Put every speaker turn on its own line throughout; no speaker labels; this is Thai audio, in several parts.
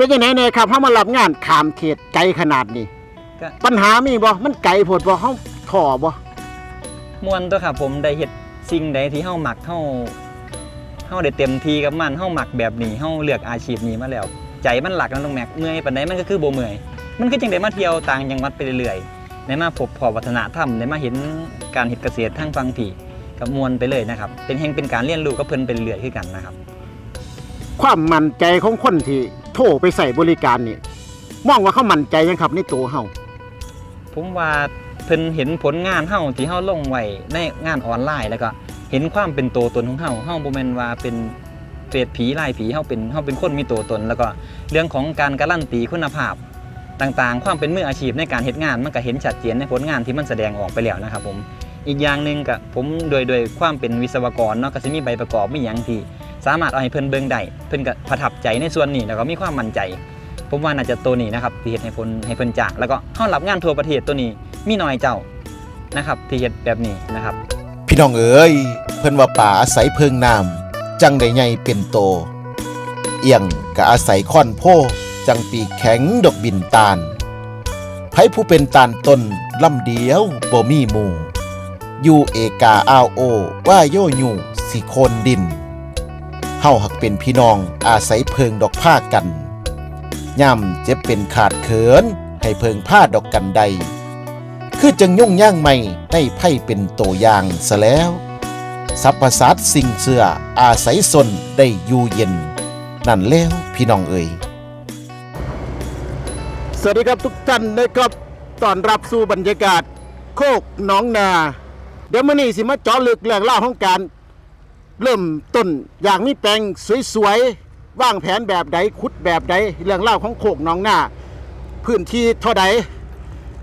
เป็นยังไงเนี่ยครับเฮามารับงานข้ามเขตไกลขนาดนี้
ก็
ปัญหามีบ่มันไกลโพดบ่เฮาถ่อบ่
มวนตัวครับผมได้เฮ็ดสิ่งใดที่เฮามักเฮาเฮาได้เต็มที่กับมันเฮามักแบบนี้เฮาเลือกอาชีพนี้มาแล้ว ใจมันหลักนะน้องแม็กเมื่อยปานใดมันก็คือบ่เมื่อยมันคือจังได๋มาเที่ยวต่างจังหวัดไปเรื่อยๆได้มาพบพอวัฒนธรรมได้มาเห็นการเฮ็ดเกษตรทางฝั่งพี่กับมวนไปเลยนะครับเป็นแห่งเป็นการเรียนรู้กับเพิ่นไปเรื่อยๆคือกันนะครับ
ความมั่นใจของคนที่โทรไปใส่บริการนี่มองว่าเขามั่นใจยังครับในตัวเฮา
ผมว่าเพิ่นเห็นผลงานเฮาที่เฮาลงไว้ในงานออนไลน์แล้วก็เห็นความเป็นตัวตนของเฮาเฮาบ่แม่นว่าเป็นเปรตผีลายผีเฮาเป็นเฮาเป็นคนมีตัวตน แล้วก็เรื่องของการการันตีคุณภาพต่างๆ ความเป็นมืออาชีพในการเฮ็ดงาน มันก็เห็นชัดเจนในผลงานที่มันแสดงออกไปแล้วนะครับผมอีกอย่างหนึ่งก็ผมโดยโดยความเป็นวิศวกรเนาะก็สิมีใบประกอบมีหยังที่ สามารถเอาให้เพิ่นเบิ่งได้เพิ่นก็ประทับใจในส่วนนี้แล้วก็มีความมั่นใจ ผมว่าน่าจะตัวนี้นะครับที่เฮ็ดให้เพิ่นให้เพิ่นจากแล้วก็เฮารับงานทั่วประเทศตัวนี้มีน้อยเจ้านะครับที่เฮ็ดแบบนี้นะครับ
พี่น้องเอ๋ยเพิ่นว่าป่าอาศัยเพิงน้ำจังได้ใหญ่เป็นโต เอียงก็อาศัยค่อนโพจังปีแข็งดอกบินตาลไผผู้เป็นตาลต้นลำเดียวบ่มีหมู่อยู่เอกาอ้าวโอว่าโยอยู่สิโคนดิน เฮาหักเป็นพี่น้องอาศัยเพิงดอกผ้ากันย่ำเจ็บเป็นขาดเขินให้เพิงผ้าดอกกันใด คือจังยุ่งย่างใหม่ให้ไพ่เป็นตัวอย่างซะแล้วสัพพสัตสิ่งเสืออาศัยสนได้อยู่เย็น นั่นแล้วพี่น้องเอ่ย
สวัสดีครับทุกท่านนะครับต้อนรับสู่บรรยากาศ โคกหน้องนา เดี๋ยวมื้อนี้สิมาเจาะลึกเรื่องเล่าของการ เริ่มต้นอย่างมีแปลงสวยๆวางแผนแบบใดขุดแบบใดเรื่องเล่าวของโคกหน้องนาพื้นที่เท่าใด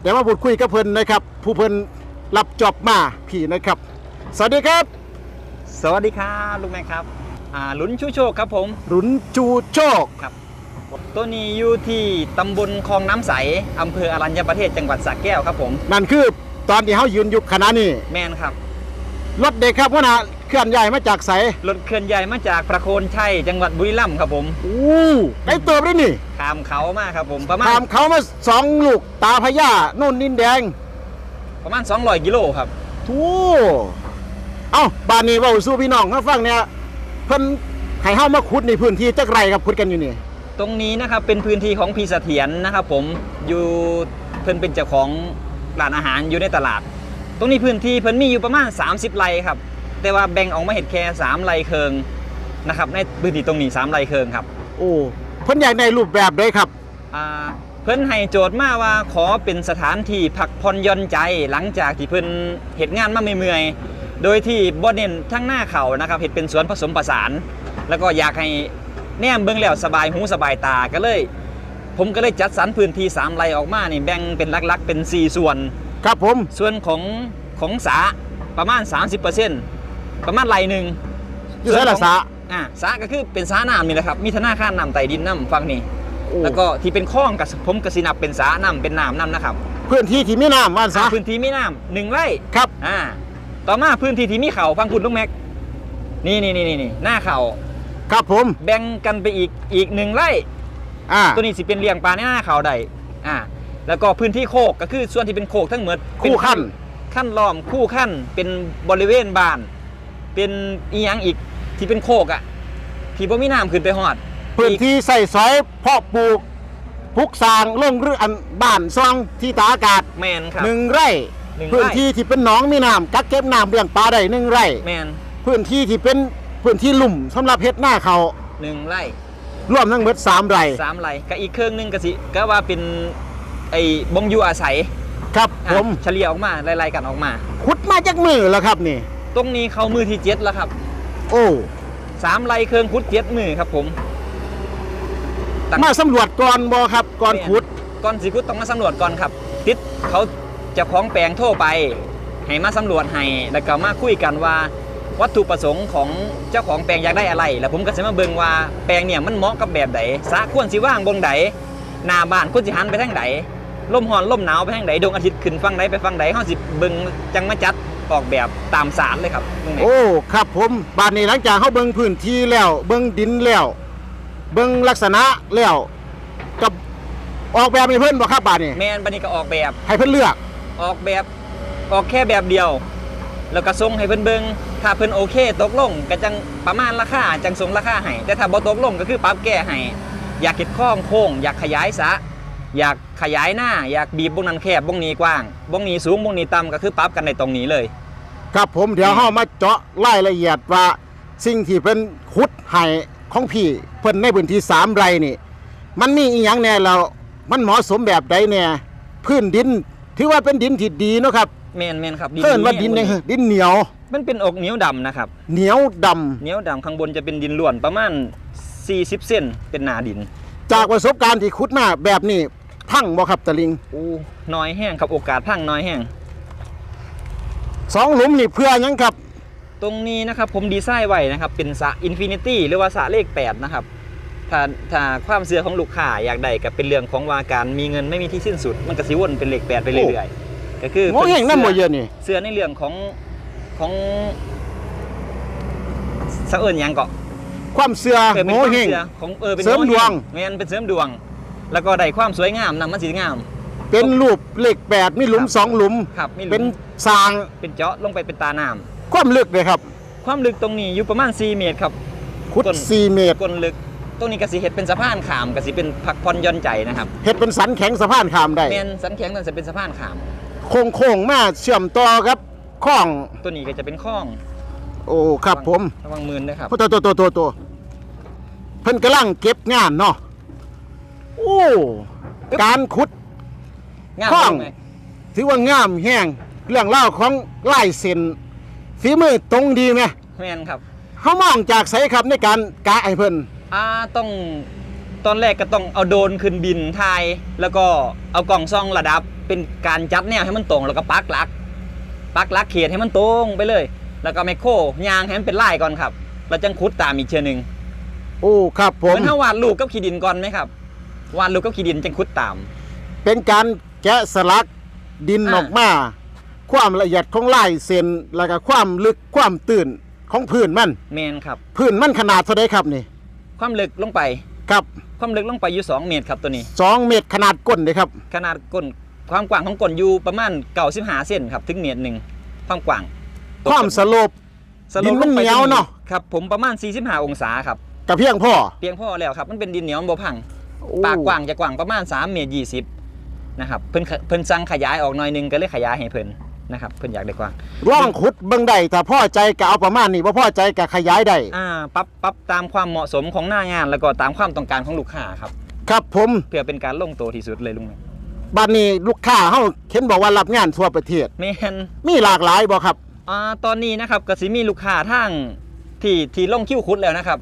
เดี๋ยวมาพูดคุยกับเพิ่นนะครับ ผู้เพิ่นรับจอบมาพี่นะครับ สวัสดีครับ
สวัสดีครับลุงแม็กครับอ่าลุ้นชูโชคครับผม
หลุนจูโชค
ตัวนี้อยู่ที่ตำบลคลองน้ำใสอำเภออรัญญประเทศจังหวัดสระแก้วครับผม
นั่นคือตอนที่เขายืนอยู่ขณะนี้
แมนครับ
รถเด็กครับว่านะเคลื่อนย้ายมาจากไส
รถเคลื่อนใหญ่มาจากประโคนชัยจังหวัดบุรีรัมย์ครับผม
อู้ได้เติบได้นี่
ข้ามเขามาครับผมประมา
ตา
ณ
มเขามาสองลูกตาพญาโน่นนินแดง
ประมาณ200กิโลครับ
ทูเอ้าบ้านนี้เว่าสู้พี่น้องเขาฟังเนี่ยเพิ่นให้เฮามาขุดในพื้นที่จักไรครับขุดกันอยู่นี่
ตรงนี้นะครับเป็นพื้นที่ของพี่เสถียรนะครับผมอยู่เพิ่นเป็นเจ้าของร้านอาหารอยู่ในตลาด ตรงนี้พื้นที่เพิ่นมีอยู่ประมาณ 30 ไร่ครับ แต่ว่าแบ่งออกมาเห็ดแค่3ไร่เคิงนะครับในพื้นที่ตรงนี้3ไร่เคิงครับ
โอ้เพิ่นอยากได้รูปแบบใดครับ
อ่าเพิ่นให้โจทย์มาว่าขอเป็นสถานที่พักผ่อนหย่อนใจหลังจากที่เพิ่นเฮ็ดงานมาเมื่อยๆโดยที่บ่เน้นทั้งหน้าเขานะครับเฮ็ดเป็นสวนผสมผสาน แล้วก็อยากให้แนมเบิ่งแล้วสบายหูสบายตาก็เลย ผมก็เลยจัดสรรพื้นที่3ไร่ออกมานี่แบ่งเป็นหลักๆ เป็น 4 ส่วน
ครับผม
ส่วนของของสาประมาณ 30%ประมาณไร่หนึ่ง
อยู่ไสละสะ
อ่าสาก็คือเป็นสาน้ำนี่แหละครับมีธนาคารน้ำใต้ดินน้ำฟังนี่
โอ้
แล้วก็ที่เป็นคลองกับผมกสินับเป็นสาน้ำเป็นน้ำน้ำนะครับ
พื้นที่ที่มีน้ำว่านซะ
พื้นที่มีน้ำหนึ่งไร่
ครับ
อ่าต่อมาพื้นที่ที่มีเขาฟังคุณลุงแม็กนี่นี่นี่นี่นี่หน้าเขา
ครับผม
แบ่งกันไปอีกอีกหนึ่งไร่
อ่า
ตัวนี้สิเป็นเลี้ยงปลาในหน้าเขาใดอ่า แล้วก็พื้นที่โคกก็คือส่วนที่เป็นโคกทั้งหมดเป็
คู่ขั้น
ขั้นล้อมคู่ขั้นเป็นบริเวณบ้าน เป็นอีหยังอีกที่เป็นโคกอะที่บ่มีน้ำขึ้นไปหอด
พื้นที่ใส่ซอยเพาะปลูกพุกสร้างลงหรืออันบ้านซองที่ตากอากาศ
แมนครับ
หนึ่งไร่
หนึ่งไร่
พื้นที่ที่เป็นหนองมีน้ำกักเก็บน้ำเลี้ยงปลาได้หนึ่งไร่
แมน
พื้นที่ที่เป็นพื้นที่ลุ่มสำหรับเฮ็ดหน้าเขา
หนึ่งไร่
รวมทั้งหมดสามไร่
สามไร่ก็อีกเครื่องหนึงก็สิก็ว่าเป็น ไอ้บงอยู่อาศัย
ครับ
อะ
ผม
เฉลี่ยออกมาไล่ๆกันออกมา
ขุดมาจากมือแล้วครับนี่
ตรงนี้เข้ามือที่เจ็ดแล้วครับ
โอ้
สามไร่เครื่องพุทธเจ็ดมือครับผม ตั้ง
มาสำรวจก่อนบ่ครับก่อนขุด
ก่อนสิคุดต้องมาสำรวจก่อนครับ ติดเขาเจะของแปลงโทรไป ให้มาสำรวจให้แล้วก็มาคุยกันว่า วัตถุประสงค์ของเจ้าของแปลงอยากได้อะไร แล้วผมก็จะมาเบิ่งว่าแปลงเนี่ยมันเหมาะกับแบบใดสาควรสิว่างบงใดหน้าบ้านควรสิหันไปทางใด ลมหอนลมหนาวไปทางใดดวงอาทิตย์ขึ้นฝั่งใดไปฝั่งใดเฮาสิเบิ่งจังมาจัดออกแบบตามสารเลยครับลุงแม่
โอ้ครับผมบ้านนี้หลังจากเขาเบิ่งพื้นที่แล้ว เบิ่งดินแล้ว เบิ่งลักษณะแล้วกับออกแบบให้เพิ่นบ่ครับบาดนี้
แมนบันนี้ก็ออกแบบ
ให้เพิ่นเลือก
ออกแบบออกแค่แบบเดียว แล้วก็ส่งให้เพิ่นเบิงถ้าเพิ่นโอเค ตกลงก็จังประมาณราคาจังส่งราคาให้แต่ถ้าบ่ตกลงก็คือปรับแก้ให้อยากเก็ดข้องโค้งอยากขยายสระ อยากขยายหน้าอยากบีบบงนั้นแคบบงนี้กว้างบงนี้สูงบงนี้ต่ำก็คือปรับกันในตรงนี้เลย
ครับผมเดี๋ยวเฮามาเจาะรายละเอียดว่าสิ่งที่เพิ่นขุดให้ของพี่เพิ่นในพื้นที่3ไร่นี่ มันมีอีหยังแน่แล้วมันเหมาะสมแบบใดแน่พื้นดินถือว่าเป็นดินที่ดีเนาะครับ
แมนแมนครับ
เพิ่นว่าดิน
แห้
ยัง
ง
ดินเหนียว
มันเป็นอกเหนียวดำนะครับ
เหนียวดำ
เหนียวดำข้างบนจะเป็นดินล้วนประมาณ40เส้นเป็นหนาดิน
จากประสบการณ์ที่ขุดมาแบบนี้พังบ่ครับตะลิง
อู้น้อยแห้งครับโอกาสพังน้อยแห้ง
สองหลุมนี่เพื่อหยังครับ
ตรงนี้นะครับผมดีไซน์ไว้นะครับ เป็นสระอินฟินิตี้หรือว่าสระเลข 8 นะครับ ถ้าถ้าความเสื่อของลูกค้าอยากได้ก็เป็นเรื่องของว่าการมีเงินไม่มีที่สิ้นสุด มันก็สิวนเป็นเลข8ไปเรื่อยๆก็คือ
โง่แห่งน้ำบ่เยอะนี่
เสื่อในเรื่องของของสักเอิญยังเกาะ
ความเสือ
เออเป็น
โง่
ความ
เฮง
เสื่อของเออเป็น
เสริม
โง่
ดวง
แม่นเป็นเสริมดวง แล้วก็ได้ความสวยงามนำมันสีงาม
เป็นรูปเลขแปดมีหลุม
ครับ
สองหลุม
ครับมีหลุม
เป็นสร้าง
เป็นเจาะลงไปเป็นตาน้ำ
ความลึกเลยครับ
ความลึกตรงนี้อยู่ประมาณ 4 เมตรครับ
ขุด
ต้น
4เมตร
ก้นลึกตรงนี้ก็สิเฮ็ดเป็นสะพานขามก็สิเป็นพักผ่อนหย่อนใจนะครับ
เฮ็ดเป็นสันแข็งสะพานข้ามได้
แม่นสันแข็งนั่นจะเป็นสะพานขาม
โค้งโค้งๆมาเชื่อมต่อครับข้อง
ตัวนี้ก็จะเป็นคลอง
โอ้ครับผม
ระวังมือนะครับ
โอ้ตัวตัวตัวตัวตัวเพิ่นกำลังเก็บงานเนาะโอ้การขุด
งาม
คลอง
ไหม
ถือว่างามแห้งเรื่องเล่าวของลายเส้นฝีมือตรงดีไหม
แม่นครับ
เขามองจากไสครับในการกะไอ้เพิ่น
อ่าต้องตอนแรกก็ต้องเอาโดรนขึ้นบินถ่าย แล้วก็เอากล่องซ่องระดับ เป็นการจัดแนวให้มันตรงแล้วก็ปักหลักปักหลักเขียนให้มันตรงไปเลย แล้วก็ไมโครยางให้มันเป็นลายก่อนครับ แล้วจังคุดตามอีกเชือหนึ่ง
โอ้ครับผ
เห
ม
มือนถ้าวาดรูปกับขีดินก่อนไหมครับวาดรูปกับขีดินจังคุดตาม
เป็นการแกะสลักดิน
อ่า
ออกมา ความละเอียดของลายเส้นแล้วก็ความลึกความตื่นของพื้นมัน
เมนครับ
พื้นมันขนาดเท่าไดครับนี่
ความลึกลงไป
ครับ
ความลึกลงไปอยู่ 2 เมตรครับตัวนี้
2เมตรขนาดก้นเลยครับ
ขนาดก้นความกว้างของก้นอยู่ประมาณเก่าสิบหาเซนครับถึงเมตรหนึ่งความกว้าง
ความสโลป
สโล
ดินมัน
ลงไป
เหนียวเนอะ
ครับผมประมาณ45องศาครับ
กับเพียงพ่อ
เพียงพอแล้วครับ มันเป็นดินเหนียวมันบ่พัง
โอ้
ปากกว้างจะกว้างประมาณ3เมตร20นะครับ เพิ่นขเพิ่นสั่งขยายออกหน่อยหนึงก็เลยขยายให้เพิ่นนะครับ เพิ่นอยากได้กว้าง
ร่องขุดเบิ่งได้ถ้าพ่อใจก็เอาประมาณนี้บ่พ่อใจก็ขยายได้
อ่าปรับปรับตามความเหมาะสมของหน้างาน แล้วก็ตามความต้องการของลูกค้าครับ
ครับผม
เพื่อเป็นการลงตัวที่สุดเลยลุงแม่
บัดนี้ลูกค้าเฮาเห็นบอกว่ารับงานทั่วประเทศ
แม่น
มีหลากหลายบ่ครับ
อ่าตอนนี้นะครับก็สิมีลูกค้าทางที่ที่ลงคิวคุดแล้วนะครับ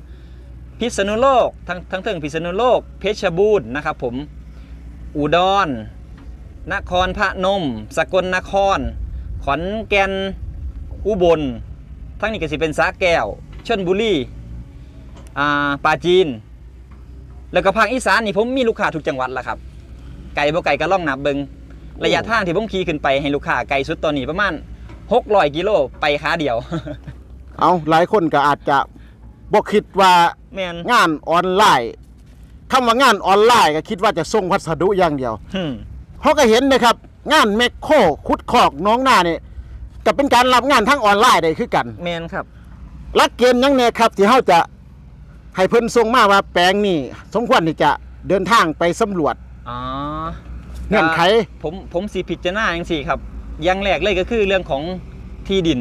พิษณุโลกทั้งทั้งเทิงพิษณุโลก เพชรบูรณ์นะครับผมอุดร นครพระนม สกลนคร ขอนแก่นอุบล ทั้งนี้ก็สิเป็นสาแก้วชลบุรีอ่าปาจีน แล้วก็ภาคอีสานนี่ผมมีลูกค้าทุกจังหวัดละครับ ไก่บ่ไก่ก็ล่องนับเบิงระยะทางที่ผมขี่ขึ้นไปให้ลูกค้าไกลสุดตอนนี้ประมาณ600กิโลไปขาเดียว
เอาหลายคนก็อาจจะ บ่คิดว่า
แมน
งานออนไลน์คำว่างานออนไลน์ก็คิดว่าจะส่งพัสดุอย่างเดียว
หึ่ม
เขาก็เห็นนะครับ งานแมคโครขุดคอกน้องหน้านี่ก็เป็นการรับงานทั้งออนไลน์ได้คือกัน
แมนครับ
หลักเกณฑ์หยังแน่ครับ ที่เขาจะให้เพิ่นส่งมาว่าแปลงนี่สมควรที่จะเดินทางไปสำรวจ
อ๋อ
เงื่อนไข
ผมผมสีพิจารณาอย่างสี่ครับอยังแรกเลยก็คือเรื่องของที่ดิน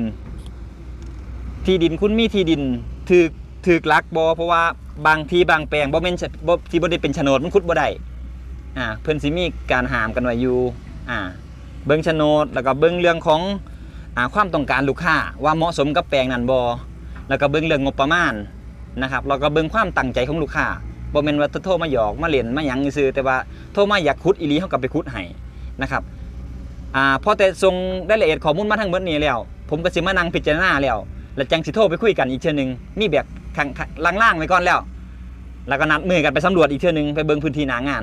ที่ดินคุณมีที่ดินถือ ถือลักบอเพราะว่าบางที่บางแปลงบ่แม่นบ่ที่บ่ได้เป็นโฉนดมันคุดบ่ได้อ่าเพิ่นสิมีการหามกันไว้อยู่อ่าเบิ่งโฉนดแล้วก็เบิ่งเรื่องของอ่าความต้องการลูกค้าว่าเหมาะสมกับแปลงนั้นบ่แล้วก็เบิ่งเรื่องงบประมาณนะครับแล้วก็เบิ่งความตั้งใจของลูกค้าบ่แม่นว่าโทรมาหยอกมาเล่นมาหยังซื่อแต่ว่าโทรมาอยากขุดอีหลีเฮาก็ไปขุดให้นะครับอ่าพอแต่ส่งรายละเอียดข้อมูลมาทั้งหมดนี้แล้ว ผมก็สิมานั่งพิจารณาแล้ว แล้วจังสิโทรไปคุยกันอีกเทื่อหนึงมีแบบข้างๆล่างๆไว้ก่อนแล้ว แล้วก็นัดมือกันไปสำรวจอีกเทื่อหนึงไปเบิ่งพื้นที่หนางาน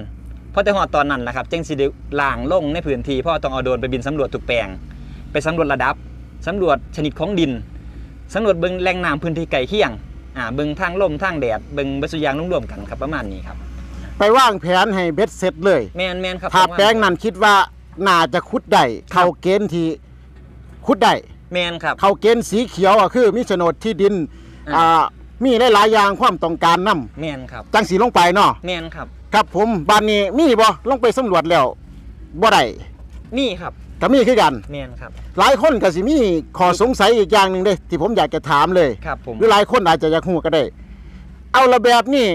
เพราะแต่ฮอดตอนนั้นแหละครับจังสิได้ล่างลงในพื้นที่เพราะว่าต้องเอาโดรนไปบินสำรวจทุกแปลง ไปสำรวจระดับสำรวจชนิดของดินสำรวจเบิ่งแหล่งน้ำพื้นที่ใกล้เคียงอ่าเบิ่งทางลมทางแดดเบิ่งเบดสุอยางรวมๆกันครับประมาณนี้ครับ
ไปวางแผนให้เบ็ดเสร็จเลย
แมนแมนครับ
ถ้า
ผมว่า
แปลงนั้นคิดว่าน่าจะขุดได้เข้าเกณฑ์ที่ขุดได้
แมนครับ
เข้าเกณฑ์สีเขียวอะคือมีโฉนดที่ดิน
อ่า
อ่ามีหลายๆอย่างความต้องการนํ
แมนครับ
จังสีลงไปเนาะ
แมนครับ
ครับผมบ้านนี้มีบ่ลงไปสำรวจแล้วบ่ได้
นี่ครับ
ก็มีคือกัน
แมนครับ
หลายคนก็สิมีข้อสงสัยอีกอย่างหนึ่งเด้ที่ผมอยากจะถามเลย
ครับผม
หรือหลายคนอาจจะอยากฮู้ก็ได้ เอาระแบบนี้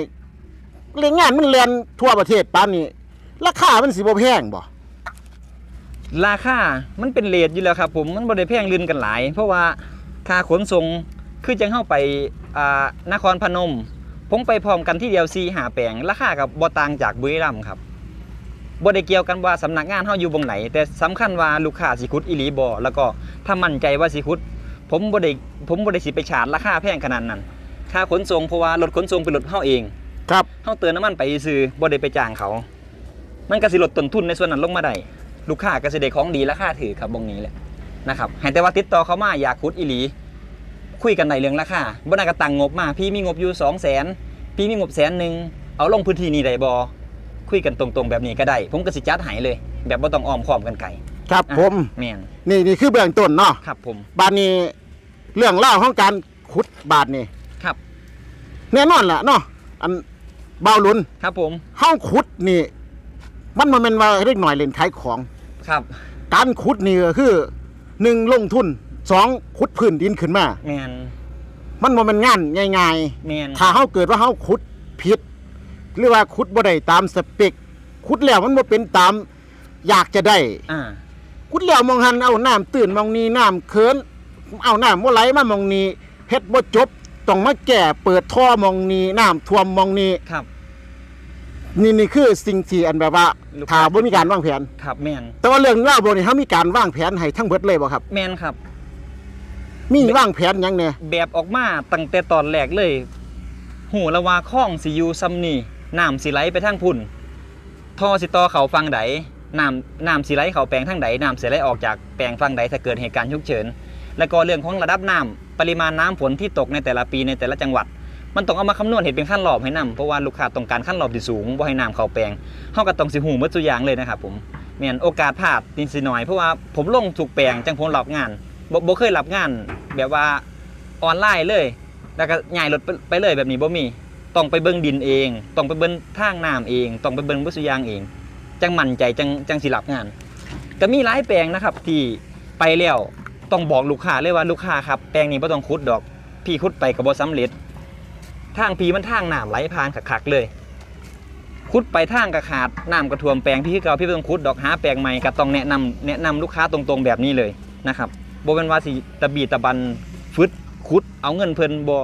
เรื่องงานมันเรียนทั่วประเทศปานนี้ราคามันสิบ่แพงบ่
ราคา มันเป็นเลทอยู่แล้วครับผม มันบ่ได้แพงลืนกันหลาย เพราะว่าค่าขนส่งคือจังเข้าไปอ่านครพนม ผมไปพร้อมกันที่เดียวซีหาแปลง ราคากับบ่ต่างจากบุรีรัมย์ครับบ่ได้เกี่ยวกันว่าสำนักงานเฮาอยู่บงไหน แต่สำคัญว่าลูกค้าสิคุดอีหลีบ่แล้วก็ถ้ามั่นใจว่าสิคุด ผมบ่ได้ผมบ่ได้สิไปชาร์จราคาแพงขนาดนั้น ค่าขนส่งเพราะว่ารถขนส่งเป็นรถเฮาเอง
ครับ
เฮาเติมน้ำมันไปซื้อบ่ได้ไปจ้างเขา มันก็สิลดต้นทุนในส่วนนั้นลงมาได้ ลูกค้าก็สิได้ของดีราคาถือครับบงนี้แหละนะครับให้แต่ว่าติดต่อเขามาอยากคุดอีหลี คุยกันในเรื่องราคาบ่น่าก็ตั้งงบมา พี่มีงบอยู่2 0 0 0 0 0พี่มีงบแสนหนึงเอาลงพื้นที่นี่ได้บ่คุยกันตรงๆแบบนี้ก็ได้ ผมก็สิจัดให้เลย แบบบ่ต้องอ้อมค้อมกันไกล
ครับ
อะ
ผม
แม่น
นี่นี่คือเบื้องต้นเนาะ
ครับผม
บานนี้เรื่องเล่าวของการขุดบาทนี่
ครับ
แน่นอนแหละเนาะอันเบาหลุน
ครับผม
เฮาขุดนี่ มันบ่แม่นว่าเล็กหน่อยเล่นขายของ
ครับ
การขุดนี่ก็คือหนึ่งลงทุนสองขุดพื้นดินขึ้นมา
แม่น
มันบ่แม่นงานง่าย
แม่น
ๆถ้าเฮาเกิดว่าเฮาขุดผิด หรือว่าขุดบ่ได้ตามสเปคขุดแล้วมันบ่เป็นตามอยากจะได้
อ่า
ขุดแล้วมองหันเอาน้ำตื่นมองนี้น้ำเคินเอาน้ำบ่ไหลมามองนี้เฮ็ดบ่จบต้องมาแก้เปิดท่อมองนี้น้ำท่วมมองนี้
ครับ
นี่นี่คือสิ่งที่อันแบบว่า
ลูก
ถ้าบ่มีการวางแผน
ครับแม่น
แต่ว่าเรื่องเล่าวบ่นี่เฮามีการวางแผนให้ทั้งเบิดเลยบ่ครับ
แม่นครับ
มีวางแผนหยังแหน่
แบบออกมาตั้งแต่ตอนแรกเลยหูละว่าคล้องสิอยู่ซ้ำนี่น้ำสิไหลไปทางพุ่นท่อสิต่อเขาฟังใดน้ำน้ำสิไหลเขาแปลงทางใดน้ำสิไหลออกจากแปลงฟังใดถ้าเกิดเหตุการณ์ฉุกเฉิน แล้วก็เรื่องของระดับน้ำปริมาณน้ำฝนที่ตกในแต่ละปีในแต่ละจังหวัด มันต้องเอามาคำนวณเห็นเป็นขั้นรอบให้นำเพราะว่าลูกค้าต้องการขั้นรอบที่สูงบ่ให้น้ำเข้าแปลงเฮาก็ต้องสิหูหมดตัวอย่างเลยนะครับผมแม่นโอกาสพลาดนิดสิหน่อยเพราะว่าผมลงถูกแปลงจังผมรับงานบ่บ่เคยรับงาน แบบว่าออนไลน์เลย แล้วก็ย้ายรถไปไปเลยแบบนี้บ่มีต้องไปเบิ่งดินเอง ต้องไปเบิ่งทางน้ำเอง ต้องไปเบิ่งบุยางเอง จังมั่นใจจังจังสิรับงาน ก็มีหลายแปลงนะครับ ที่ไปแล้วต้องบอกลูกค้าเลยว่าลูกค้าครับแปลงนี้บ่ต้องขุดดอก พี่ขุดไปก็บ่สำเร็จ ทางพี่มันทางน้ำไหลผ่านคักๆเลยขุดไปทางกระขาดน้ำกระท่วมแปลงพี่คือเก่าพี่บ่ต้องขุดดอกหาแปลงใหม่ก็ต้องแนะนำแนะนำลูกค้าตรงๆแบบนี้เลยนะครับบ่เป็นว่าสิตะบีตะบันฟึดขุดเอาเงินเพิ่นบ่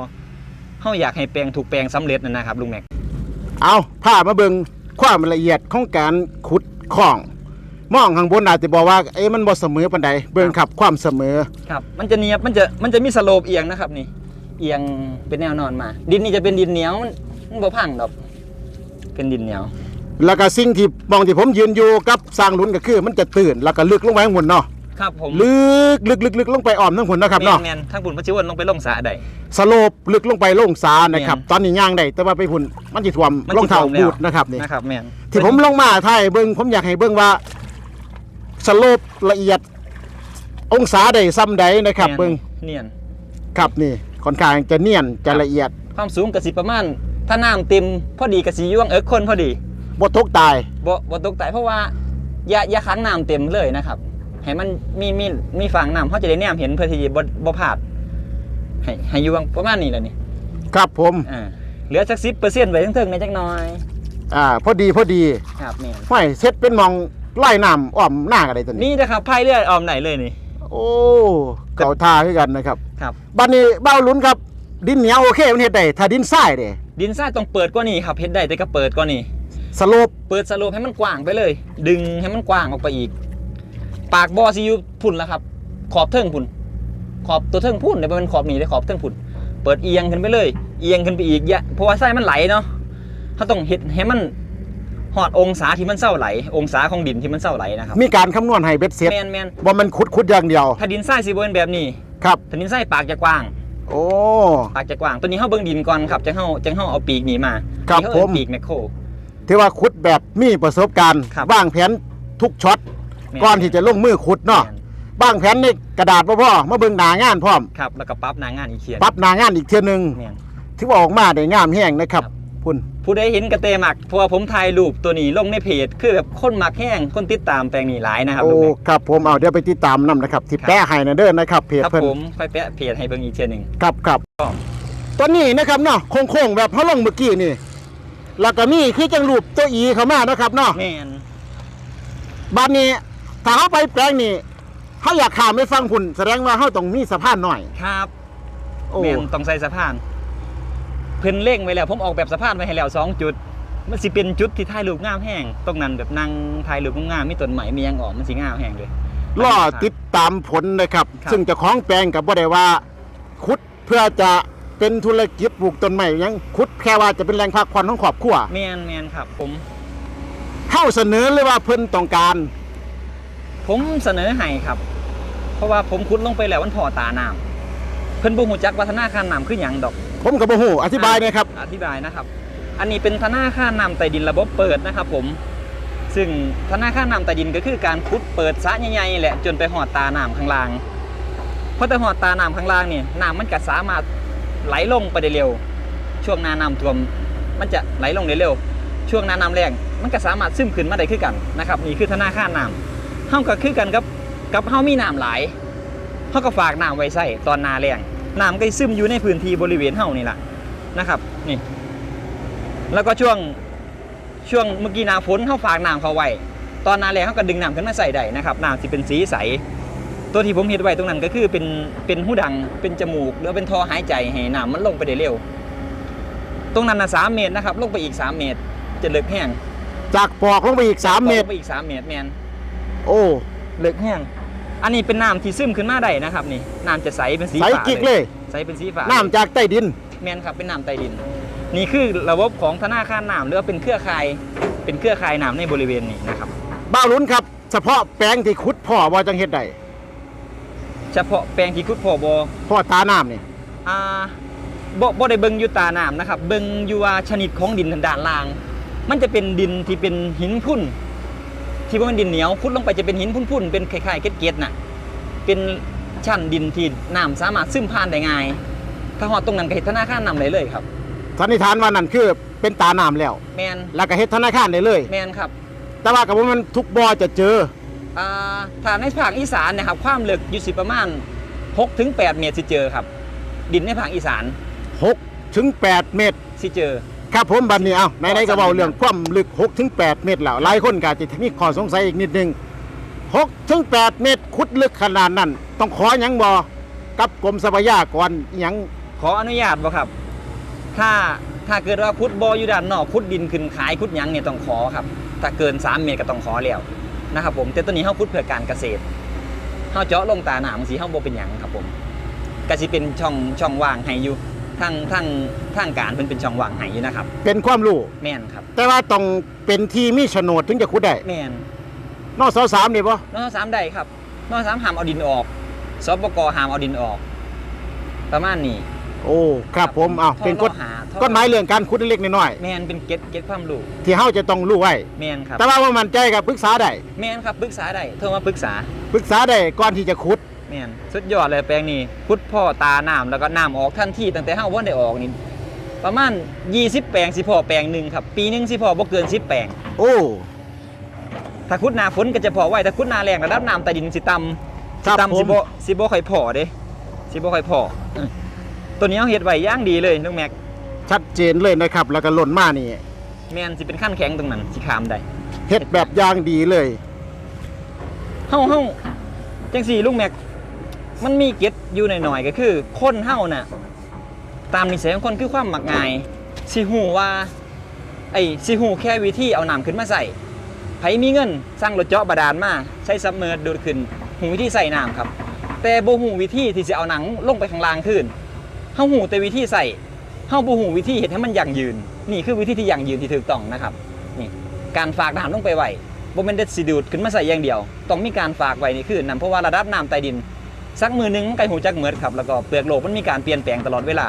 เฮาอยากให้แปลงถูกแปลงสำเร็จนั่นนะครับลุงแม็ก
เอาพามาเบิ่งความละเอียดของการขุดของมองข้างบนอาจจะบอกว่าเอ๊ะมันบ่เสมอปานใดเบิ่งครับความเสมอ
ครับมันจะเนียบมันจะมันจะมีสโลปเอียงนะครับนี่ เอียงเป็นแนวนอนมา ดินนี่จะเป็นดินเหนียวมันมันบ่พังดอก เป็นดินเหนียว
แล้วก็สิ่งที่มองที่ผมยืนอยู่กับสร้างหลุนก็คือ มันจะตื่นแล้วก็ลึกลงไปข้างบนเนาะ
ครับผม
ลึกลึกลึกลึกลงไปอ้อมทั้งบนเนาะครับ
แม
เนาะ
นแมนทางบุญพระชิวันลงไปลงสระได้
สโลปลึกลงไปลงสานะครับ
แม่น
ตอนนี้ย่างได้แต่ว่าไปพุ่นมันสิท่วม
มัน
ร
สิ
องเท้า
ท่วมแล้ว
บูทนะครับนี่
นะครับแมน
ที่ผมลงมาถ่ายเบิ่งผมอยากให้เบิ่งว่า สโลปละเอียด องศาใดซ้ำใดนะครับ
แม่น
เบิ่ง
เนียน
ครับนี่ ค่อนข้างจะเนียนจะละเอียด
ความสูงกสิประมาณ ถ้าน้ำเต็มพอดีกสิยวงเอิกคนพอดี
บ่ตกตาย
บ่บ่ตกใจเพราะว่าอย่าอย่าขังน้ำเต็มเลยนะครับให้มันมีมีมีฝั่งน้ำเขาจะได้แนมเห็นเพื่อที่จะบ่บ่พลาดให้ให้อยู่ประมาณนี้แหละนี่
ครับผม
อ่าเหลือสัก10%ไว้ทั้งๆในจักหน่อย
อ่าพอดีพอดี
ครับแม่น
ห้อยเซ็ตเป็นหมองไล่น้ำอ้อมหน้ากันได้ตัวนี้
นี่นะครับพายเรือออมไหนเลยนี่
โอ้เก่าท่าคือกันนะครับ
ครับ
บัดนี้เบ้าลุ้นครับ ดินเหนียวโอเคมันเฮ็ดได้ถ้าดินทรายเด้
ดินทรายต้องเปิดกว่านี้ครับเฮ็ดได้แต่ก็เปิดกว่านี้
สโลป
เปิดสโลปให้มันกว้างไปเลย ดึงให้มันกว้างออกไปอีก ปากบ่อซียูพุ่นแล้วครับ ขอบเทิงพุ่น ขอบตัวเทิงพุ่นเดี๋ยวมันขอบนี้ได้ขอบเทิงพุ่น เปิดเอียงขึ้นไปเลย เอียงขึ้นไปอีกอย่าเพราะว่าทรายมันไหลเนาะเขาต้องเฮ็ดให้มันหอดองศาที่มันเศร้าไหล องศาของดินที่มันเศร้าไหลนะครับ
มีการคำนวณให้เบ็ดเสร็จ
แมนแมน
บ่มันขุดขุดอย่างเดียว
ถ้าดินทรายสิบ่เป็นแบบนี้
ครับ
ถ้าดินทรายปากจะกว้าง
โอ้
ปากจะกว้าง ตัวนี้เฮาเบิ่งดินก่อนครับจังเฮาจังเฮาเอาปีกหนีมา
ครับ
นี่เฮา
ผ
เอิ้
ม
นปีกแมคโคร
ที่ว่าขุดแบบมีประสบการณ์
ครับ
วางแผนทุกช็อต
แม่น
ก่อนที่จะลงมือขุดเนาะ
แม่
วางแผนในกระดาษบ่พอมาเบิ่งหน้างานพร้อม
ครับแล้วก็ปรั๊บหนางานอีกเขียน
ปรับหน้างานอีกเทื่อนึง
แม่น
ที่ว่าออกมาได้งามแห้งนะครับ
ครับ
พุ่น
ผู้ใดเห็นกระเตมักเพราะว่าผมถ่ายรูปตัวนี้ลงในเพจ คือแบบคนมักแห้งคนติดตามแปลงนี้หลายนะครับ
โอ้
ลูกแม่
ครับผมเอาเดี๋ยวไปติดตามนํนะครับที่
ครับ
แปะให้นะเด้อนะครับเพจ
ครับ
เพิ่น
ผมค่อยแปะเพจให้เบิ่งอีกเทียหนึ่ง
ครับครับ
ครับ
ตัวนี้นะครับเนาะโค้งๆแบบเฮาลงเมื่อกี้นี่แล้วก็มีคือจังรูปตัวอีเข้ามานะครับเนาะ
แม่น
บัดนี้ถ้าเฮาไปแปลงนี่เฮาอยากข้ามไปฟังพุ่นแสดงว่าเฮาต้องมีสะพานหน่อย
ครับ
โอ้
แม่นต้องใส่สะพาน เพิ่นเล่งไว้แล้ว ผมออกแบบสะพานไว้ให้แล้วสองจุด มันสิเป็นจุดที่ถ่ายรูปงามแห้งตรงนั้นแบบนั่งถ่ายรูปงามๆมีต้นไม้มีหยังออกมันสิงามแห้งเลย
รอติดตามผลนะครับ
ครับ
ซึ่งเจ้าของแปลงกับบ่ได้ว่าขุดเพื่อจะเป็นธุรกิจปลูกต้นไม้หยังขุดแค่ว่าจะเป็นแหล่งพักผ่อนของครอบครัว
แม่นแม่นครับ ผม
เฮาเสนอเลยว่าเพิ่นต้องการ
ผมเสนอให้ครับ เพราะว่าผมขุดลงไปแล้วมันพอตาน้ำเพิ่นบ่ฮู้จักว่าธนาคารน้ำคือหยังดอก
ผมก็บ่ฮู้อธิบายหนะครับ
อธิบายนะครับ อันนี้เป็นธนาคารน้ำใต้ดินระบบเปิดนะครับผม ซึ่งธนาคารน้ำใต้ดินก็คือการขุดเปิดสระใหญ่ๆแหละจนไปหอดตาน้ำข้างล่าง เพราะแต่หอดตาน้ำข้างล่างนี่ยน้ำมันก็สามารถไหลลงไปได้เร็ว ช่วงหนาน้ำท่วมมันจะไหลลงได้เร็ว ช่วงหนาน้ำแรงมันก็สามารถซึมขึ้นมาได้คือกันนะครับนี่คือธนาคารน้ำเฮาก็คือกันกับกับเฮามีน้ำหลายเฮาก็ฝากน้ำไว้ใส่ตอนนาแรง น้ำก็ซึมอยู่ในพื้นที่บริเวณเฮานี่แหละนะครับนี่ แล้วก็ช่วงช่วงเมื่อกี้หนาฝนเขาฝากน้ำเขาไว้ตอนหนาแรงเขาก็ดึงน้ำขึ้นมาใส่ได้นะครับน้ำที่เป็นสีใส ตัวที่ผมเห็นไว้ตรงนั้นก็คือเป็นเป็นหูดังเป็นจมูกหรือเป็นท่อหายใจให้น้ำมันลงไปได้เร็ว ตรงนั้นนะสามเมตรนะครับ ลงไปอีก3เมตร จะเลึกแห้ง
จากปอกลงไปอีก3เมตร
ลงไปอีก3เมตรแมน
โอ้
เลึกแห้ง อันนี้เป็นน้ำที่ซึมขึ้นมาได้นะครับนี่น้ำจะใสเป็นสี
ใส
ฟ้า
กิกเลย
ใสเป็นสีฟ้า
น้ำจากใต้ดิน
แมนครับเป็นน้ำใต้ดิน นี่คือระบบของธนาคารน้ำหรือว่าเป็นเครือข่ายเป็นเครือข่ายน้ำในบริเวณนี้นะครับ
บ้าวลุ้นครับ เฉพาะแปลงที่ขุดพ่อว่าจังเฮ็ดได้
เฉพาะแปลงที่คุดพอบอ
พ่อตาน้ำนี่
อ่าบ่บ่ได้เบิ่งอยู่ตาน้ำนะครับเบิ่งอยู่ว่าชนิดของดินทางด้านล่าง มันจะเป็นดินที่เป็นหินพุ่น ที่ว่ามันดินเหนียวพุดลงไปจะเป็นหินพุ่นๆ เป็นคล้ายๆเกล็ดๆน่ะ เป็นชั้นดินที่น้ำสามารถซึมผ่านได้ง่าย ถ้าหอดตรงนั้นก็เห็นธนาคารนำเลยเลยครับ
สันนิษฐานว่านั่นคือเป็นตาน้ำแล้ว
แมน
แล้วก็เฮ็ดธนาคารได้เลย
แมนครับ
แต่ว่ากับว่ามันทุกบ่อจะเจอ
อ่าถ้าในภาคอีสานเนะครับ ความลึกอยู่สิประมาณ6ถึง8เมตรสิเจอครับ ดินในภาคอีสาน
6ถึง8เมตร
สิเจอ
ครับผมบัดนี้เอาไหนๆก็เว้าเรื่องความลึก6ถึง8เมตรแล้วหลายคนก็อาจจะมีข้อสงสัยอีกนิดนึง6ถึง8เมตรขุดลึกขนาดนั้น ต้องขอหยังบ่กับกรมทรัพยากรอิหยัง
ขออนุญาตบ่ครับ ถ้าถ้าเกิดว่าคุดบออยู่ด้านนอกคุดดินขึ้นขายคุดหยังเนี่ยต้องขอครับ ถ้าเกิน 3 เมตรก็ต้องขอแล้วนะครับผมแต่ตัวนี้เฮาคุดเพื่อการเกษตรเฮาเจาะลงตาหนามสีเฮาบ่เป็นหยังครับผมก็สิเป็นช่องช่องว่างให้อยู่ ทางทางทางการเพิ่นเป็นช่องว่างให้อยู่นะครับ
เป็นความรู้
แม่นครับ
แต่ว่าต้องเป็นที่มีโฉนดถึงจะขุดได้
แม่น
นอกเสาสามนี่บ่
นอสามได้ครับนอสามห้ามเอาดินออกสปกห้ามเอาดินออก ประมาณนี้
โอ้ครับผมเอา
ท่
เป็นกฎ
ท่อหาท่อ
กฎหมายเรื่องการขุดเล็กๆน้อย
แม่นเป็นเก็ตเก็ตความรู้
ๆที่เฮาจะต้องรู้ไว้
แม่นครับ
แต่ว่าว่ามันใจกับปรึกษาได้
แม่นครับปรึกษาได้โทรมาปรึกษา
ปรึกษาได้ก่อนที่จะขุด
แม่นสุดยอดเลยแปลงนี้พุดพ่อตาน้ำแล้วก็น้ำออกทันทีตั้งแต่เฮาวันได้ออกนี่ประมาณ 20 แปลงสิพ่อแปลงหนึ่งครับ ปีหนึงสิพ่อบ่เกิน 10 แปลง
โอ้
ถ้าคุดหนาฝนก็จะพอไว้ถ้าคุดหนาแรงระดับน้ำใต้ดินสิต่ำ
ครั
สิ
บ
ต่ำสิ
ผม
บ่สิบ่ค่อยพอเด้สิบ่ค่อยพอเออตัวนี้เฮาเฮ็ดไว้อย่างดีเลยน้องแม็ก
ชัดเจนเลยนะครับ แล้วก็หล่นมานี่
แม่นสิเป็นขั้นแข็งตรงนั้นสิขามได้
เฮ็ดแบบอย่างดีเลย
เฮาเฮาจังสี่ลุงแม็ก มันมีเก็ดอยู่หน่อยๆก็คือคนเฮาน่ะ ตามนิสัยของคนคือความมักง่ายสิหูว่าไอ้สิหูแค่วิธีเอาน้ำขึ้นมาใส่ไผมีเงินสร้างรถเจาะบาดาลมาใช้ซับเมอร์ดูดขึ้นหูวิธีใส่น้ำครับ แต่บ่หูวิธีที่จะเอาหนังลงไปข้างล่างขึ้นเฮาหูแต่วิธีใส่เฮาบ่หูวิธีเฮ็ดให้มันยั่งยืน นี่คือวิธีที่ยั่งยืนที่ถูกต้องนะครับนี่การฝากน้ำลงไปไหว้บ่แม่นเด็ดสิดูดขึ้นมาใส่อย่างเดียว ต้องมีการฝากไว้นี่คือนั่นเพราะว่าระดับน้ำใต้ดิน สักมือหนึงมันไกลหูจักเหมือดครับแล้วก็เปลือกโลกมันมีการเปลี่ยนแปลงตลอดเวลา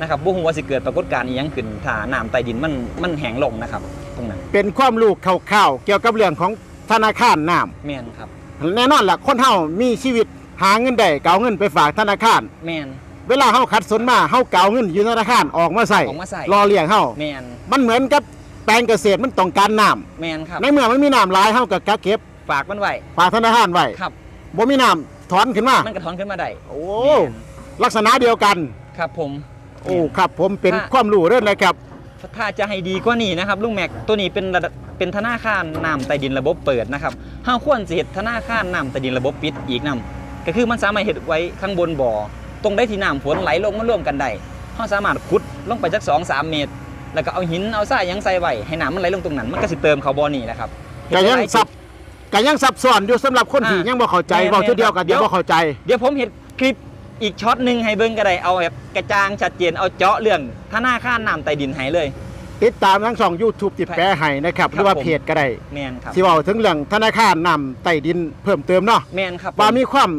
นะครับบ่ฮู้ว่าสิเกิดปรากฏการณ์อีหยังขึ้นถ้าน้ำใต้ดินมันมันแห้งลงนะครับตรงนั้น
เป็นความรู้คร่าวๆเกี่ยวกับเรื่องของธนาคารน้ำ
แม่นครับ
แน่นอนล่ะคนเฮามีชีวิตหาเงินได้ก็เอาเงินไปฝากธนาคาร
แม่น
เวลาเฮาขัดสนมาเฮาก็เอาเงินอยู่ธนาคารออกมาใส่
ออกมาใส่
รอเลี้ยงเฮา
แม่น
มันเหมือนกับแปลงเกษตรมันต้องการน้ำ
แม่นครับ
ในเมื่อมันมีน้ำหลายเฮาก็กักเก็บ
ฝากมันไว้
ฝากธนาคารไว้
ครับ
บ่มีน้ำ ถอนขึ้นมา
มันกระท้อนขึ้นมาได้
โอ้
แม่น
ลักษณะเดียวกัน
ครับผม
โอ้ ครับผมเป็น
ถ้า
ความรู้เรื่องนะครับ
ถ้าจะให้ดีกว่านี้นะครับลุงแม็กตัวนี้เป็นระดับเป็นธนาคารน้ำใต้ดินระบบเปิดนะครับเฮาควรสิเฮ็ดธนาคารน้ำใต้ดินระบบปิดอีกนํก็คือมันสามารถเฮ็ดไว้ข้างบนบ่อ ตรงได้ที่น้ำฝนไหลลงมาร่วมกันได้เฮาสามารถขุดลงไปจัก2-3 เมตร แล้วก็เอาหินเอาทรายหยังใส่ไว้ให้น้ำมันไหลลงตรงนั้น มันก็สิเติมเข้าบ่อนี่แหละครับเฮ็ด
ก็ยัง
หลาๆ
ซับ ก็ยังซับซ้อนอยู่สำหรับคนที่
อ่ายั
ยังบ่เข้าใจ
แม่น
เว้าเทื่อเดียวกัน
เดี๋
เดี๋ย
ยวว
บ่เข้าใจ
เดี๋ยวผมเห็นคลิปอีกช็อตหนึ่งให้เบิ้งก็ได้เอาแบบกระจ่างชัดเจนเอาเจาะเรื่องธนาคารน้ำใต้ดินให้เลย
ติดตามทั้งช่อง YouTube ที่แปลให้นะครับหรือว่า
ผม
เพจก็ได้
แมนครับ
ที่เว้าถึงเรื่องธนาคารนำใต้ดินเพิ่มเติมเนาะ
แมนครับ
ว่ามีความ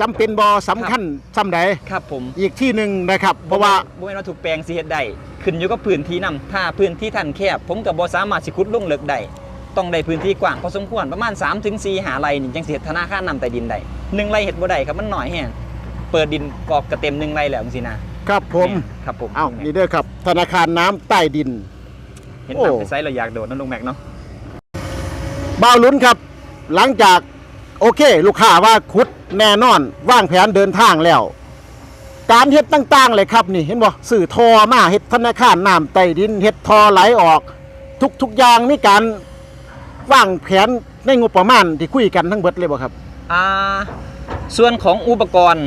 จำเป็นบ่สำคัญซ้ำใด
ครับผม
อีกที่หนึ่งนะครับ เพราะว่า
บ่แม่นว่าถูกแปลงสิเฮ็ดได้ขึ้นอยู่กับพื้นที่นํถ้าพื้นที่ท่านแคบ ผมก็บ่สามารถสิขุดลงลึกได้ ต้องได้พื้นที่กว้างพอสมควรประมาณ3ถึง4หาไร่นี่จังสิเฮ็ดธนาคารน้ำใต้ดินได้หนึ่งไร่เฮ็ดบ่ได้ครับมันน้อยแฮงเปิดดินกอกกระเต็มหนึ่งไร่แล้วจังซี่นะครับ
ผม
แนครับผม
เอ้านี่เด้อครับ ธนาคารน้ำใต้ดิน
เห็น
โอ้
น้ำไปไซส์เราอยากโดดนั่นลุงแม็กเนาะ
บ่าวลุ้นครับ หลังจากโอเค ลูกค้าว่าคุดแน่นอนวางแผนเดินทางแล้ว การเฮ็ดต่างๆเลยครับนี่เห็นบ่สื่อทอมาเฮ็ดธนาคารน้ำใต้ดินเฮ็ดทอไหลออก ทุกทุกอย่างมีการ วางแผนในงบประมาณที่คุยกันทั้งเบิดเลยบ่ครับ
อ่าส่วนของอุปกรณ์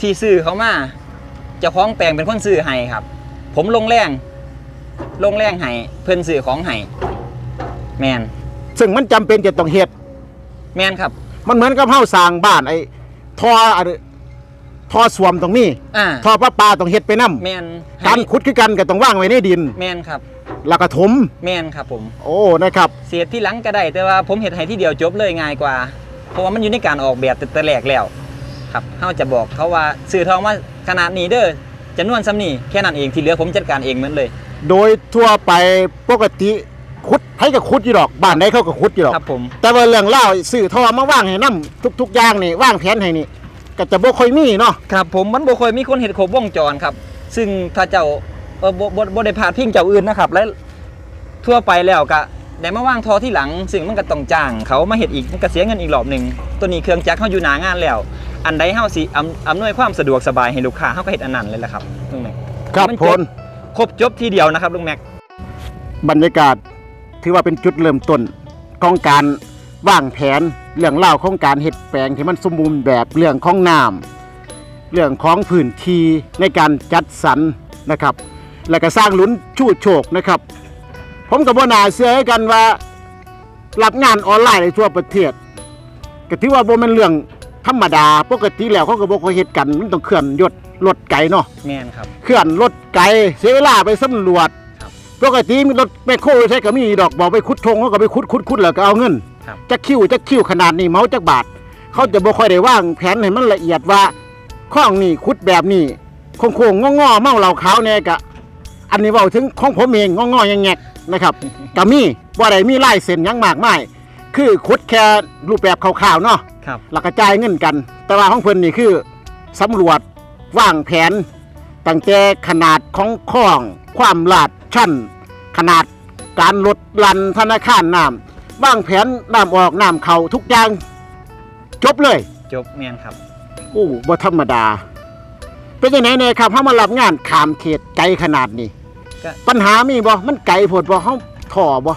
ที่ซื้อเขามาเจ้าของแปลงเป็นคนซื้อให้ครับ ผมลงแรงลงแรงให้เพิ่นซื้อของให้แมน
ซึ่งมันจำเป็นจะต้องเฮ็ด
แมนครับ
มันเหมือนกับเฮาสร้างบ้านไอ้ทออะไรทอสวมตรงนี้
อ่า
ทอประปาต้องเฮ็ดไปนํ
แมนให้
การขุดคือกันก็ต้องวางไว้ในดิน
แมนครับ
แล้วก็ถม
แมนครับผม
โอ้นะครับ
เสียที่หลังก็ได้แต่ว่าผมเห็ดให้ที่เดียวจบเลยง่ายกว่า เพราะว่ามันอยู่ในการออกแบบแต่แต่แรกแล้ว ครับเขาจะบอกเขาว่าซื้อทองมาขนาดนี้เด้อจำนวนซ้ำนี่แค่นั้นเองที่เหลือผมจัดการเองเหมือนเลย
โดยทั่วไปปกติขุดให้ก็ขุดอยู่ดอกบ้านไหนเขาก็ขุดอยู่ดอก
ครับผม
แต่ว่าเรื่องเล่าวสื่อทอมาว่างให้นํทุก ๆ อย่างนี่ว่างแผนให้นี่ก็จะบ่ค่อยมีเนาะ
ครับผมมันบ่ค่อยมีคนเห็นครบวงจรครับ ซึ่งถ้าเจ้า เออบ่บ่บ่ได้พาดพิงเจ้าอื่นนะครับ และทั่วไปแล้วก็ได้มาว่างทอที่หลัง ซึ่งมันก็ต้องจ้าง เขามาเฮ็ดอีกมันก็เสียเงินอีกรอบหนึงตัวนี้เครื่องจักรเฮาอยู่หน้างานแล้ว อันใดเฮาสิอำอำนวยความสะดวกสบายให้ลูกค้าเฮาก็เฮ็ดอันนั้นเลยแหละครับลุงแม็ก
ครับ
มัน
พ
จ
ล
ครบจบทีเดียวนะครับลุงแม็ก
บรรยากาศถือว่าเป็นจุดเริ่มต้นของการวางแผนเรื่องเล่าวของการเฮ็ดแปลงที่มันสมบูรณ์แบบเรื่องของน้ำเรื่องของพื้นที่ในการจัดสรรนะครับ และก็สร้างหลุนชู้โชคนะครับ ผมกับบ่นาเชื่อกันว่ารับงานออนไลน์ในทั่วประเทศก็ถือว่าบ่แม่นเรื่องธรรมดาปกติแล้วเขาก็บ่ค่อยเฮ็ดกันมันต้องเคลื่อนยศรถไกลเนาะ
แม่นครับ
เคลื่อนรถไกลเสียเวลาไปสำรวจ
ครับ
ปกติมีรถแมคโครใช้ก็มีดอกบอกไปขุดทงเขาก็ไปขุดขุดขุดแล้วก็เอาเงิน
ครับ
จะคิวจะคิวขนาดนี้เมาจักบาท เขาจะบ่ค่อยได้วางแผนให้มันละเอียดว่าข้องนี่ขุดแบบนี้โค้งโค้งงองอๆเมาเหล่าขาวแน่กะ อันนี้เว้าถึงของผมเองงองอๆแงกๆนะครับก็มีบ่ได้มีลายเส้นหยังมากมายคือขุดแค่รูปแบบขาวๆเนาะ
ครับ
แล้วก็จ่ายเงินกัน แต่ว่าของเพิ่นนี่คือสำรวจวางแผนตั้งแต่ขนาดของคลอง ความลาดชั้น ขนาดการลดลันธนาคารน้ำวางแผนน้ำออกน้ำเข้าทุกอย่าง จบเลย
จบแม่นครับ
โอ้บ่ธรรมดา เป็นยังไงเนี่ยครับเฮามารับงานขามเขตไกลขนาดนี้
ก็
ปัญหามีบ่ มันไกลโพดบ่เฮาถ่อบ่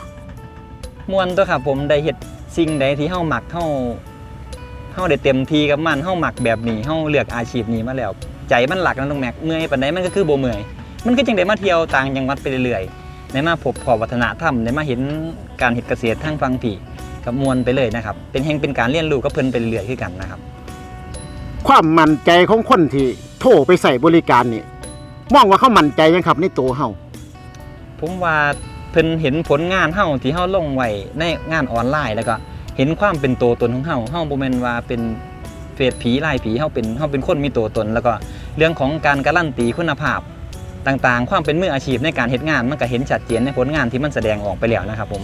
มวนตัวครับผมได้เฮ็ดสิ่งใดที่เฮามักเฮาเฮาได้เต็มที่กับมันเฮามักแบบนี้เฮาเลือกอาชีพนี้มาแล้ว ใจมันหลักนะลุงแม็กเมื่อยปานใดมันก็คือบ่เมื่อย มันก็จังได้มาเที่ยวต่างจังหวัดไปเรื่อยๆได้มาพบพอวัฒนธรรมได้มาเห็นการเฮ็ดเกษตรทางฝั่งพี่กับมวนไปเลยนะครับ เป็นแห่งเป็นการเรียนรู้กับเพิ่นไปเรื่อยๆคือกันนะครับ
ความมั่นใจของคนที่โทรไปใส่บริการนี่มองว่าเขามั่นใจยังครับในตัวเฮา
ผมว่าเพิ่นเห็นผลงานเฮาที่เฮาลงไว้ในงานออนไลน์แล้วก็เห็นความเป็นตัวตนของเฮาเฮาบ่แม่นว่าเป็นเฟซผีลายผีเฮาเป็นเฮาเป็นคนมีตัวตน แล้วก็เรื่องของการการันตีคุณภาพต่างๆ ความเป็นมืออาชีพในการเฮ็ดงาน มันก็เห็นชัดเจนในผลงานที่มันแสดงออกไปแล้วนะครับผม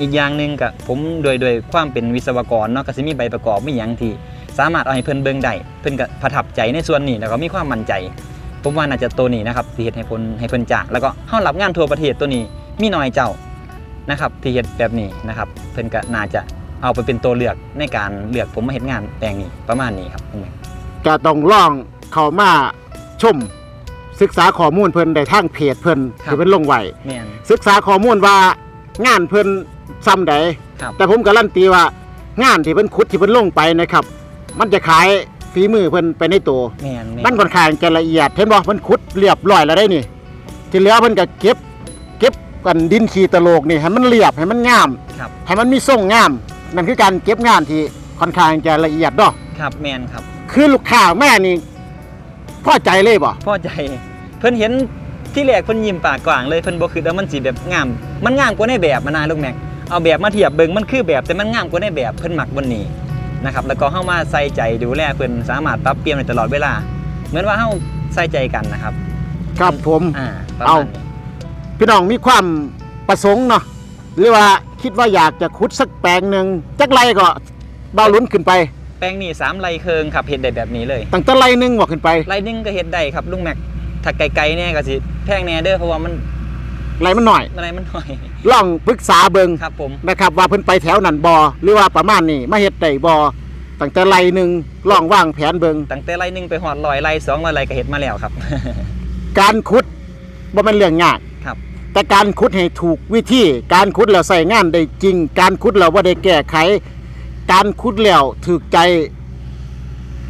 อีกอย่างหนึ่งก็ผมโดยโดยความเป็นวิศวกรเนาะก็สิมีใบประกอบมีหยังที่ สามารถเอาให้เพิ่นเบิ่งได้เพิ่นก็ประทับใจในส่วนนี้แล้วก็มีความมั่นใจ ผมว่าน่าจะตัวนี้นะครับที่เฮ็ดให้เพิ่นให้เพิ่นจ้างแล้วก็เฮารับงานทั่วประเทศตัวนี้มีน้อยเจ้านะครับที่เฮ็ดแบบนี้นะครับเพิ่นก็น่าจะเอาไปเป็นตัวเลือกในการเลือกผมมาเฮ็ดงานแปลงนี้ประมาณนี้ครับ
ก็ต้องลองเข้ามาชมศึกษาข้อมูลเพิ่นได้ทางเพจเพิ่น
ครับ
ที่เพิ่นลงไว้
แม่น
ศึกษาข้อมูลว่างานเพิ่นซ้ำใด
ครับ
แต่ผมการันตีว่างานที่เพิ่นขุดที่เพิ่นลงไปนะครับ มันจะขาย ฝีมือเพิ่นไปในตัว
แม่นแม่
มันค่อนข้างจะละเอียดเห็นบ่มันขุดเรียบร้อยแล้วได้นี่ ที่เหลือเพิ่นก็เก็บ เก็บกันดินขีตะโลกนี่ให้มันเรียบให้มันงาม
ครับ
ให้มันมีทรงงาม นั่นคือการเก็บงานที่ค่อนข้างจะละเอียดเนาะ
ครับแม่นครับ
คือลูกค้าแม่นี่พอใจเลยบ่
พอใจ เพิ่นเห็นที่แรกเพิ่นยิ้มปากกว้างเลยเพิ่นบ่คิดว่ามันสิแบบงาม มันงามกว่าในแบบมานาลูกแม็กเอาแบบมาเทียบเบิ่งมันคือแบบแต่มันงามกว่าในแบบเพิ่นมักบนนี้ นะครับแล้วก็เฮามาใส่ใจดูแลเพิ่นสามารถปรับเปลี่ยนได้ตลอดเวลา เหมือนว่าเฮาใส่ใจกันนะครับ
ครับผม
อ่าประ
เอา
มาณนี้
พี่น้องมีความประสงค์เนาะหรือว่าคิดว่าอยากจะขุดสักแปลงหนึ่งจักไรก็เบาลุ้นขึ้นไป
แปลงนี้สามไร่เคิงครับเฮ็ดได้แบบนี้เลย
ตั้งแต่ไรหนึ่งบอกขึ้นไป
ไร่หนึงก็เฮ็ดได้ครับลุงแม็กถ้าไกลๆแน่ก็สิแพงแน่เด้อเพราะว่ามัน
ไรมันหน่อย
อะไรมันหน่อย
ลองปรึกษาเบิง
ครับผม
นะครับ ว่าเพิ่นไปแถวนั้นบอหรือว่าประมาณนี้มาเฮ็ดได้บอตั้งแต่ไรหนึ่งลองวางแผนเบิง
ตั้งแต่ไร่หนึงไปฮอดร้อยไร่สองร้อยไร่ก็เฮ็ดมาแล้วครับ
การขุดบ่แม่นเรื่องยาก
ครับ
แต่การขุดให้ถูกวิธีการขุดแล้วใส่งานได้จริง การขุดแล้วว่าได้แก้ไข การขุดแล้วถูกใจ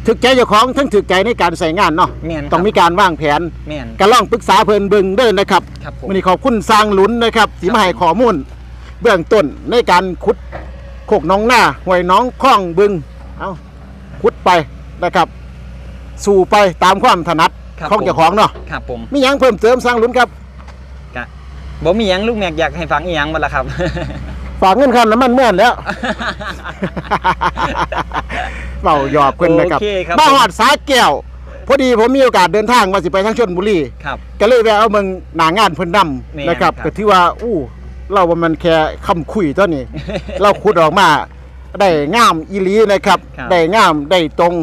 ถูกใจเจ้าของทั้งถูกใจในการใส่งานเนาะ
แม่นครับ
ต้องมีการวางแผน
แม่น
ก็ลองปรึกษาเพิ่นเบิ่งเด้อนะครับ
ครับผม
วันนี้ขอบคุณสร้างหลุนนะครับที่มาให้ข้อมูลเบื้องต้นในการขุดโคกหน้องหน้าห้วยหน้องคล้องบึงเอาขุดไปนะครับ สู่ไปตามความถนัด
ครับ
ของ
ผม
เจ้าของเนาะ
ครับผม
มีหยังเพิ่มเติมสร้างหลุนครับ
บ่มีหยังลูกแม็กอยากให้ฟังอีหยังบ่ล่ะครับ
ฝากเงินค่าน้ำมันเมื่อนแล้ว เบาหยอกเพิ่นนะครับ
โอเคครับ
บ้าหอดสาแก้ว พอดีผมมีโอกาสเดินทางว่าสิไปทางชลบุรี
ครับ
ก็เลยแวะเอาเมืองหนางานเพิ่นน
แม่นำ
นะครับ
ครับ
ก็ถือว่า อู้เราว่ามันแค่คำคุยเท่านี้ เราขุดออกมา ได้งามอีหลีนะครับ
ครับ
ได้งามได้ตรง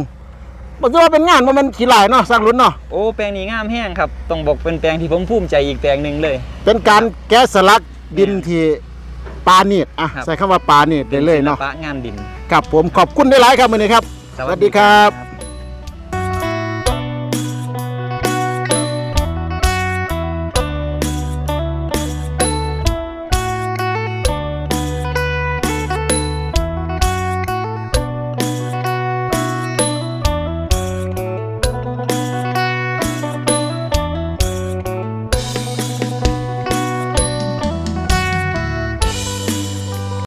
บอกว่าเป็นงานว่ามันขี้หลายเนาะสร้างรุ่นเนาะ
โอ้แปลงนี้งามแห้งครับ ต้องบอกเป็นแปลงที่ผมภูมิใจอีกแปลงหนึ่งเลย
เป็นการแกะสลักดินที่ ปานีดอะ
ครับ
ใส่คำว่าปานีดได้เลยเนาะ
ศิปงานดิน
ครับผมขอบคุณได้หลายครับมื้อนี้ครับ สวัสดีครับ
ครับ